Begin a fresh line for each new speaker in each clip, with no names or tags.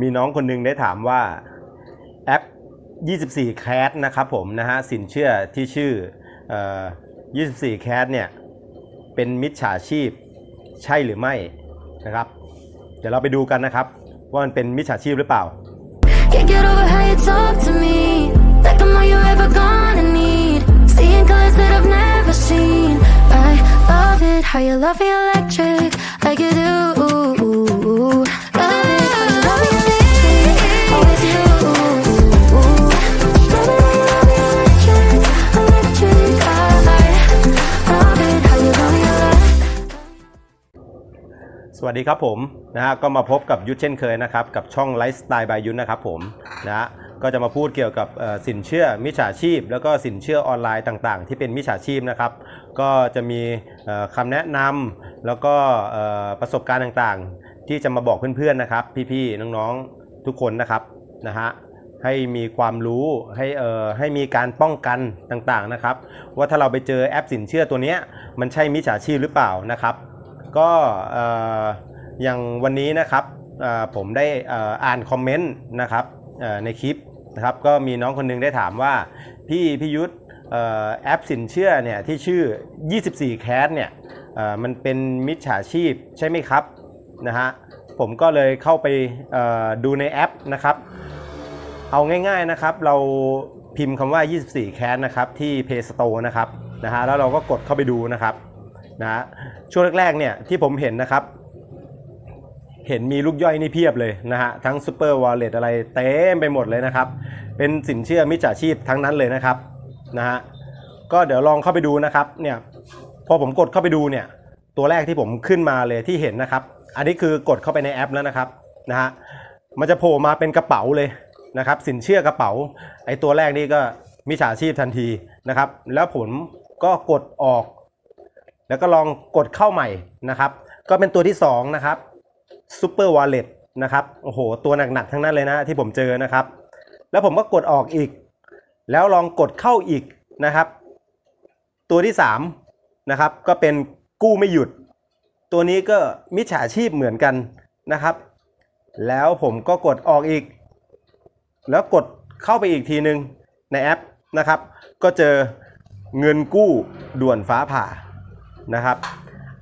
มีน้องคนนึงได้ถามว่าแอป 24 c a t นะครับผมนะฮะสินเชื่อที่ชื่ออ24 c a t เนี่ยเป็นมิจฉาชีพใช่หรือไม่นะครับ เดี๋ยวเราไปดูกันนะครับ ว่ามันเป็นมิจฉาชีพหรือเปล่า
How you love me electric like you do
วัสดีครับผมนะฮะก็มาพบกับยุทธเช่นเคยนะครับกับช่องไลฟ์สไตล์บายยุทธนะครับผมนะฮะก็จะมาพูดเกี่ยวกับสินเชื่อมิจฉาชีพ แล้วก็สินเชื่อออนไลน์ต่างๆ ที่เป็นมิจฉาชีพนะครับ ก็จะมีเอ่อคำแนะนำแล้วก็ประสบการณ์ต่างๆ ที่จะมาบอกเพื่อนๆนะครับ พี่ๆน้องๆทุกคนนะครับนะฮะให้มีความรู้ให้เอ่อให้มีการป้องกันต่างๆนะครับ ว่าถ้าเราไปเจอแอปสินเชื่อตัวเนี้ยมันใช่มิจฉาชีพหรือเปล่านะครับ ก็อย่างวันนี้นะครับผมได้อ่านคอมเมนต์นะครับในคลิปนะครับก็มีน้องคนหนึงได้ถามว่าพี่พิยุทธแอปสินเชื่อเนี่ยที่ชื่อ 24 c a s เนี่ยเอ่อมันเป็นมิจฉาชีพใช่ไหมครับนะฮะผมก็เลยเข้าไปดูในแอปนะครับ เอาง่ายๆนะครับ เราพิมพ์คำว่า 24 c a s นะครับที่ Play Store นะครับนะฮะแล้วเราก็กดเข้าไปดูนะครับ นะฮะช่วงแรกๆเนี่ยที่ผมเห็นนะครับ เห็นมีลูกย่อยนี่เพียบเลยนะฮะทั้งซูเปอร์วอลเล็ตอะไรเต็มไปหมดเลยนะครับ เป็นสินเชื่อมิจฉาชีพทั้งนั้นเลยนะครับนะฮะก็เดี๋ยวลองเข้าไปดูนะครับเนี่ยพอผมกดเข้าไปดูเนี่ยตัวแรกที่ผมขึ้นมาเลยที่เห็นนะครับ อันนี้คือกดเข้าไปในแอปแล้วนะครับนะฮะมันจะโผล่มาเป็นกระเป๋าเลยนะครับสินเชื่อกระเป๋าไอ้ตัวแรกนี่ก็มิจฉาชีพทันทีนะครับ แล้วผมก็กดออก แล้วก็ลองกดเข้าใหม่นะครับ ก็เป็นตัวที่2นะครับ Super Wallet นะครับโอ้โห ตัวหนักๆทั้งนั้นเลยนะที่ผมเจอนะครับ แล้วผมก็กดออกอีก แล้วลองกดเข้าอีกนะครับ ตัวที่3นะครับก็เป็นกู้ไม่หยุด ตัวนี้ก็มิจฉาชีพเหมือนกันนะครับ แล้วผมก็กดออกอีก แล้วกดเข้าไปอีกทีหนึ่งในแอปนะครับ ก็เจอเงินกู้ด่วนฟ้าผ่า นะครับ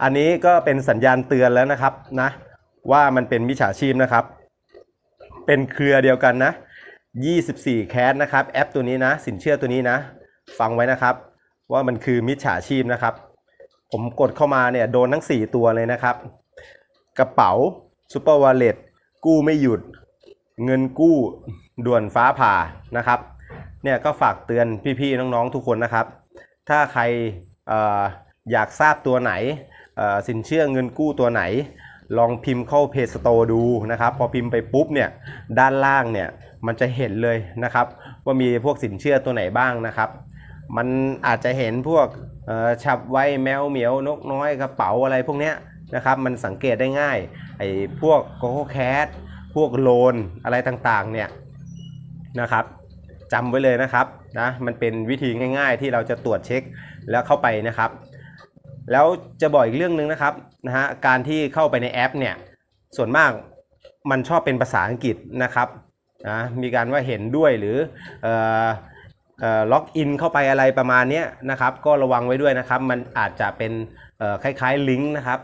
อันนี้ก็เป็นสัญญาณเตือนแล้วนะครับนะว่ามันเป็นมิจฉาชีพนะครับ เป็นเครือเดียวกันนะ 24 แคสนะครับแอปตัวนี้นะ สินเชื่อตัวนี้นะ ฟังไว้นะครับ ว่ามันคือมิจฉาชีพนะครับ ผมกดเข้ามาเนี่ยโดนทั้ง 4 ตัวเลยนะครับ กระเป๋าซูเปอร์วอลเล็ตกู้ไม่หยุด เงินกู้ด่วนฟ้าผ่านะครับเนี่ยก็ฝากเตือนพี่ๆน้องๆทุกคนนะครับ ถ้าใคร อยากทราบตัวไหนสินเชื่อเงินกู้ตัวไหน ลองพิมพ์เข้าเพจสโตดูนะครับ พอพิมพ์ไปปุ๊บเนี่ยด้านล่างเนี่ยมันจะเห็นเลยนะครับ ว่ามีพวกสินเชื่อตัวไหนบ้างนะครับ มันอาจจะเห็นพวกฉับไวแมวเหมียวนกน้อยกระเป๋าอะไรพวกเนี้ยนะครับมันสังเกตได้ง่ายไอ้พวกโกโก้แคทพวกโลนอะไรต่างๆเนี่ยนะครับจำไว้เลยนะครับนะมันเป็นวิธีง่าย ๆ ที่เราจะตรวจเช็คแล้วเข้าไปนะครับ แล้วจะบอกอีกเรื่องหนึ่งนะครับนะฮะการที่เข้าไปในแอปเนี่ยส่วนมากมันชอบเป็นภาษาอังกฤษนะครับนะมีการว่าเห็นด้วยหรือเออเออล็อกอินเข้าไปอะไรประมาณนี้นะครับ ก็ระวังไว้ด้วยนะครับ มันอาจจะเป็นเออคล้ายๆลิงก์นะครับ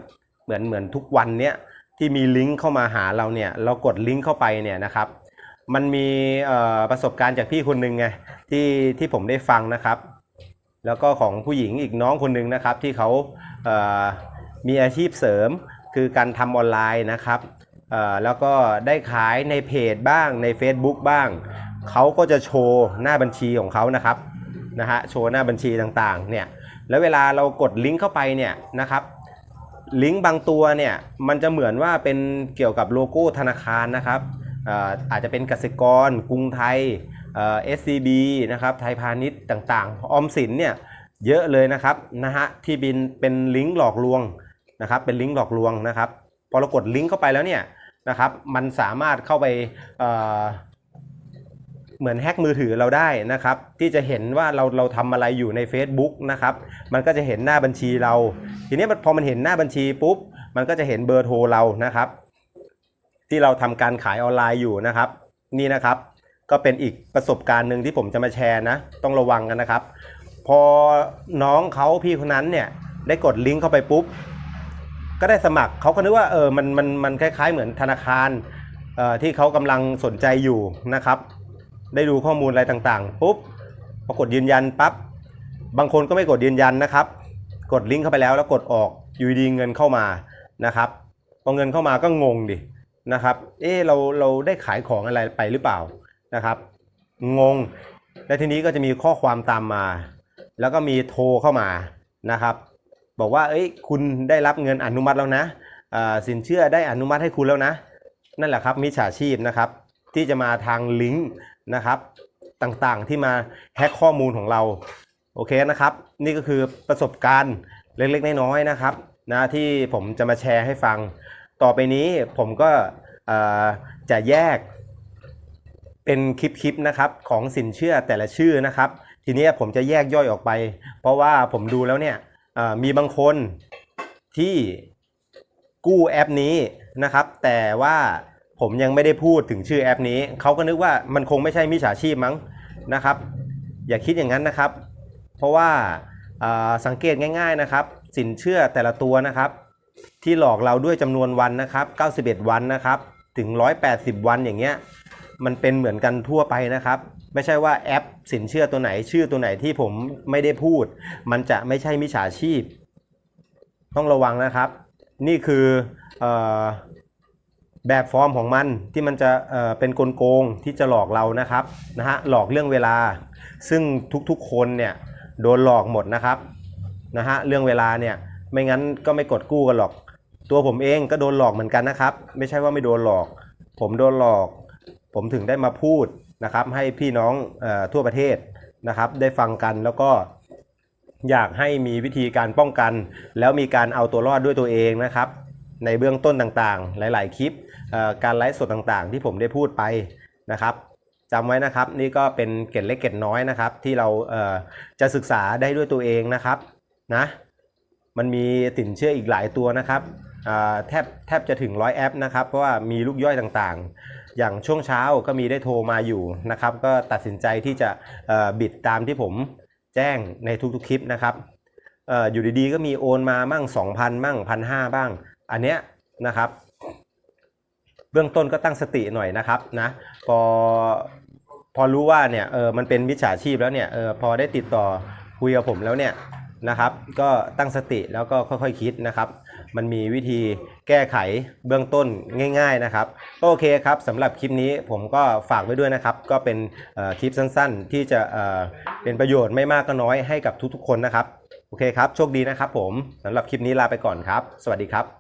เหมือนเหมือนทุกวันเนี้ยที่มีลิงก์เข้ามาหาเราเนี่ยเรากดลิงก์เข้าไปเนี่ยนะครับ มันมีประสบการณ์จากพี่คนหนึ่งไงที่ที่ผมได้ฟังนะครับ แล้วก็ของผู้หญิงอีกน้องคนหนึ่งนะครับที่เขาเมีอาชีพเสริมคือการทำออนไลน์นะครับแล้วก็ได้ขายในเพจบ้างใน Facebook บ้าง เขาก็จะโชว์หน้าบัญชีของเขานะครับนะฮะโชว์หน้าบัญชีต่างๆเนี่ยแล้วเวลาเรากดลิงก์เข้าไปเนี่ยนะครับลิงก์บางตัวเนี่ยมันจะเหมือนว่าเป็นเกี่ยวกับโลโก้ธนาคารนะครับอ่ออาจจะเป็นกสิกรกรุงไทย เอ่อ SCB นะครับไทยพาณิชย์ต่างๆ ออมสินเนี่ยเยอะเลยนะครับนะฮะที่บินเป็นลิงก์หลอกลวงนะครับเป็นลิงก์หลอกลวงนะครับพอเรากดลิงก์เข้าไปแล้วเนี่ยนะครับมันสามารถเข้าไปเเหมือนแฮกมือถือเราได้นะครับ ที่จะเห็นว่าเราเราทำอะไรอยู่ใน Facebook นะครับ มันก็จะเห็นหน้าบัญชีเรา ทีนี้พอมันเห็นหน้าบัญชีปุ๊บ มันก็จะเห็นเบอร์โทรเรานะครับ ที่เราทำการขายออนไลน์อยู่นะครับ นี่นะครับ ก็เป็นอีกประสบการณ์หนึ่งที่ผมจะมาแชร์นะ ต้องระวังกันนะครับ พอน้องเขาพี่คนนั้นเนี่ยได้กดลิงก์เข้าไปปุ๊บ ก็ได้สมัครเขาก็นึกว่าเออมันมันมันคล้าย ๆ เหมือนธนาคารเอ่อที่เขากำลังสนใจอยู่นะครับ ได้ดูข้อมูลอะไรต่างๆปุ๊บพอกดยืนยันปั๊บบางคนก็ไม่กดยืนยันนะครับ กดลิงก์เข้าไปแล้วแล้วกดออกอยู่ดีเงินเข้ามานะครับพอเงินเข้ามาก็งงดินะครับ เออเราเราได้ขายของอะไรไปหรือเปล่า นะครับ งง และทีนี้ก็จะมีข้อความตามมา แล้วก็มีโทรเข้ามานะครับ บอกว่าเอ้ยคุณได้รับเงินอนุมัติแล้วนะสินเชื่อได้อนุมัติให้คุณแล้วนะ นั่นแหละครับมิจฉาชีพนะครับ ที่จะมาทางลิงก์นะครับต่างๆที่มาแฮ็กข้อมูลของเราโอเคนะครับ นี่ก็คือประสบการณ์เล็กๆน้อยๆนะครับนะที่ผมจะมาแชร์ให้ฟัง ต่อไปนี้ผมก็จะแยก เป็นคลิปๆนะครับของสินเชื่อแต่ละชื่อนะครับ ทีนี้ผมจะแยกย่อยออกไป เพราะว่าผมดูแล้วเนี่ยมีบางคนที่กู้แอปนี้นะครับ แต่ว่าผมยังไม่ได้พูดถึงชื่อแอปนี้เขาก็นึกว่ามันคงไม่ใช่มิจฉาชีพมั้งนะครับ อย่าคิดอย่างนั้นนะครับ เพราะว่าอ่าสังเกตง่าย ๆนะครับ สินเชื่อแต่ละตัวนะครับ ที่หลอกเราด้วยจำนวนวันนะครับ 91 วันนะครับ ถึง 180 วันอย่างเงี้ย มันเป็นเหมือนกันทั่วไปนะครับ ไม่ใช่ว่าแอปสินเชื่อตัวไหนชื่อตัวไหนที่ผมไม่ได้พูด มันจะไม่ใช่มิจฉาชีพ ต้องระวังนะครับ นี่คืออแบบฟอร์มของมันที่มันจะเเป็นกลโกงที่จะหลอกเรานะครับนะฮะหลอกเรื่องเวลา ซึ่งทุกๆคนเนี่ยโดนหลอกหมดนะครับนะฮะเรื่องเวลาเนี่ยไม่งั้นก็ไม่กดกู้กันหรอก ตัวผมเองก็โดนหลอกเหมือนกันนะครับ ไม่ใช่ว่าไม่โดนหลอก ผมโดนหลอก ผมถึงได้มาพูดนะครับ ให้พี่น้องอทั่วประเทศนะครับ ได้ฟังกันแล้วก็อยากให้มีวิธีการป้องกัน แล้วมีการเอาตัวรอดด้วยตัวเองนะครับ ในเบื้องต้นต่างๆ หลาย ๆ คลิปการไลฟ์สดต่างๆ ที่ผมได้พูดไปนะครับจำไว้นะครับนี่ก็เป็นเกร็ดเล็กเกร็ดน้อยนะครับ ที่เราเจะศึกษาได้ด้วยตัวเองนะครับนะมันมีสินเชื่ออีกหลายตัวนะครับ แทบแทบจะถึงร้อยแอปนะครับ เพราะว่ามีลูกย่อยต่างๆ อย่างช่วงเช้าก็มีได้โทรมาอยู่นะครับ ก็ตัดสินใจที่จะบิดตามที่ผมแจ้งในทุกๆคลิปนะครับอออยู่ดีๆก็มีโอนมามั่ง 2,000 มั่งพันห้าบ้าง อันเนี้ยนะครับ เบื้องต้นก็ตั้งสติหน่อยนะครับนะพอพอรู้ว่าเนี่ยเออมันเป็นมิจฉาชีพแล้วเนี่ยเออพอได้ติดต่อคุยกับผมแล้วเนี่ยนะครับ ก็ตั้งสติแล้วก็ค่อยๆคิดนะครับ มันมีวิธีแก้ไขเบื้องต้นง่าย ๆนะครับ ก็โอเคครับสำหรับคลิปนี้ผมก็ฝากไว้ด้วยนะครับ ก็เป็นคลิปสั้นๆ ที่จะเเป็นประโยชน์ไม่มากก็น้อยให้กับทุกๆ คนนะครับ โอเคครับ โชคดีนะครับผมสำหรับคลิปนี้ลาไปก่อนครับ สวัสดีครับ